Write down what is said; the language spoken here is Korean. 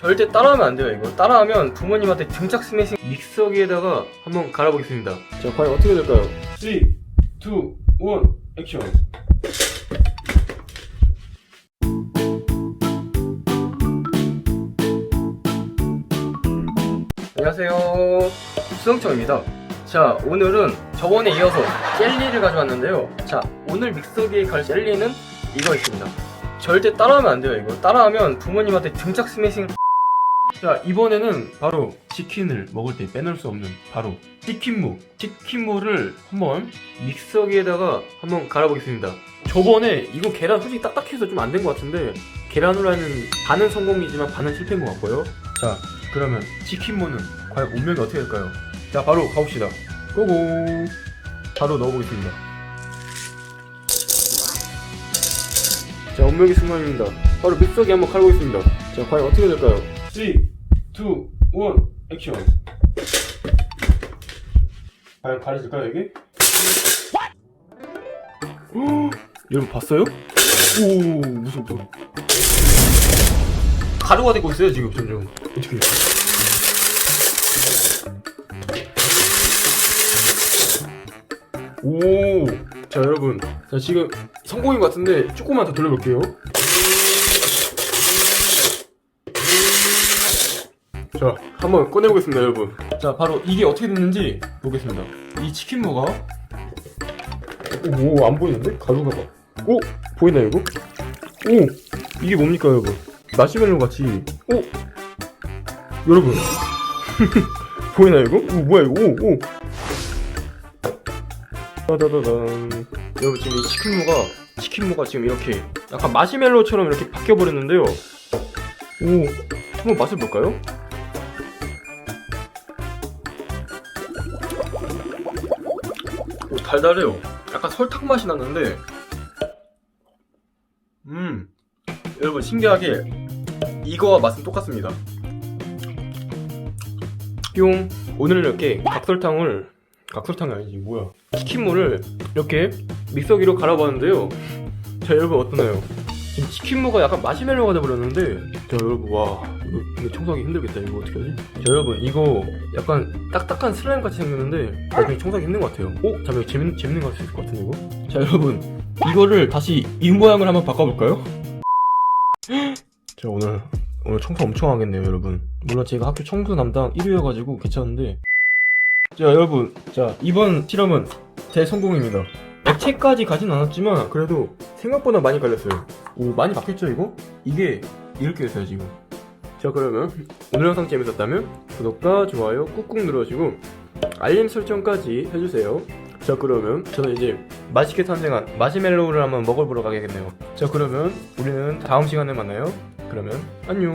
절대 따라하면 안 돼요 이거. 따라하면 부모님한테 등짝 스매싱 믹서기에다가 한번 갈아보겠습니다. 자 과연 어떻게 될까요? 3, 2, 1 액션. 안녕하세요. 수성청입니다. 자 오늘은 저번에 이어서 젤리를 가져왔는데요. 자 오늘 믹서기에 갈 젤리는 이거 있습니다. 절대 따라하면 안 돼요 이거. 따라하면 부모님한테 등짝 스매싱 자 이번에는 바로 치킨을 먹을 때 빼놓을 수 없는 바로 치킨무. 치킨무를 한번 믹서기에다가 한번 갈아보겠습니다. 저번에 이거 계란 솔직히 딱딱해서 좀 안 된 것 같은데 계란 후라이는 반은 성공이지만 반은 실패인 것 같고요. 자 그러면 치킨무는 과연 운명이 어떻게 될까요? 자 바로 가봅시다. 고고! 바로 넣어보겠습니다. 자 운명의 순간입니다. 바로 믹서기 한번 갈아보겠습니다. 자 과연 어떻게 될까요? 3, 2, 1 액션 과연 가려질까요? 헉, 여러분 봤어요? 오 무서워 무서워 가루가 되고 있어요 지금 점점 어떻게 오, 자 여러분, 자 지금 성공인 것 같은데 조금만 더 돌려볼게요. 자, 한번 꺼내보겠습니다, 여러분. 자, 바로 이게 어떻게 됐는지 보겠습니다. 이 치킨무가 오, 안 보이는데? 가루가 봐. 오, 보이나요, 이거? 오, 이게 뭡니까, 여러분? 마시멜로 같이. 오, 여러분. 보이나요, 이거? 오, 뭐야, 이거? 오, 오. 따다다단. 여러분 지금 이 치킨무가 치킨무가 지금 이렇게 약간 마시멜로처럼 이렇게 바뀌어 버렸는데요. 오, 한번 맛을 볼까요? 달달해요. 약간 설탕 맛이 나는데, 음, 여러분 신기하게 이거와 맛은 똑같습니다. 뿅. 오늘은 이렇게 각설탕을 각설탕이 아니지 뭐야 치킨무를 이렇게 믹서기로 갈아봤는데요 자 여러분 어떠나요? 지금 치킨무가 약간 마시멜로가 돼버렸는데 자 여러분 와 이거, 이거 청소하기 힘들겠다 이거 어떻게 하지? 자 여러분 이거 약간 딱딱한 슬라임 같이 생겼는데 나중에 청소하기 힘든 것 같아요 어? 잠깐만 재밌는, 재밌는 거 할 수 있을 것 같은데 이거? 자 여러분 이거를 다시 이 모양을 한번 바꿔볼까요? 자 오늘 오늘 청소 엄청 하겠네요 여러분 물론 제가 학교 청소 담당 1위여가지고 괜찮은데 자 여러분 자 이번 실험은 제 성공입니다 액체까지 가진 않았지만 그래도 생각보다 많이 갈렸어요 오 많이 바뀌었죠 이거? 이게 이렇게 됐어요 지금. 자 그러면 오늘 영상 재밌었다면 구독과 좋아요 꾹꾹 눌러주시고 알림 설정까지 해주세요. 자 그러면 저는 이제 맛있게 탄생한 마시멜로우를 한번 먹어보러 가야겠네요. 자 그러면 우리는 다음 시간에 만나요. 그러면 안녕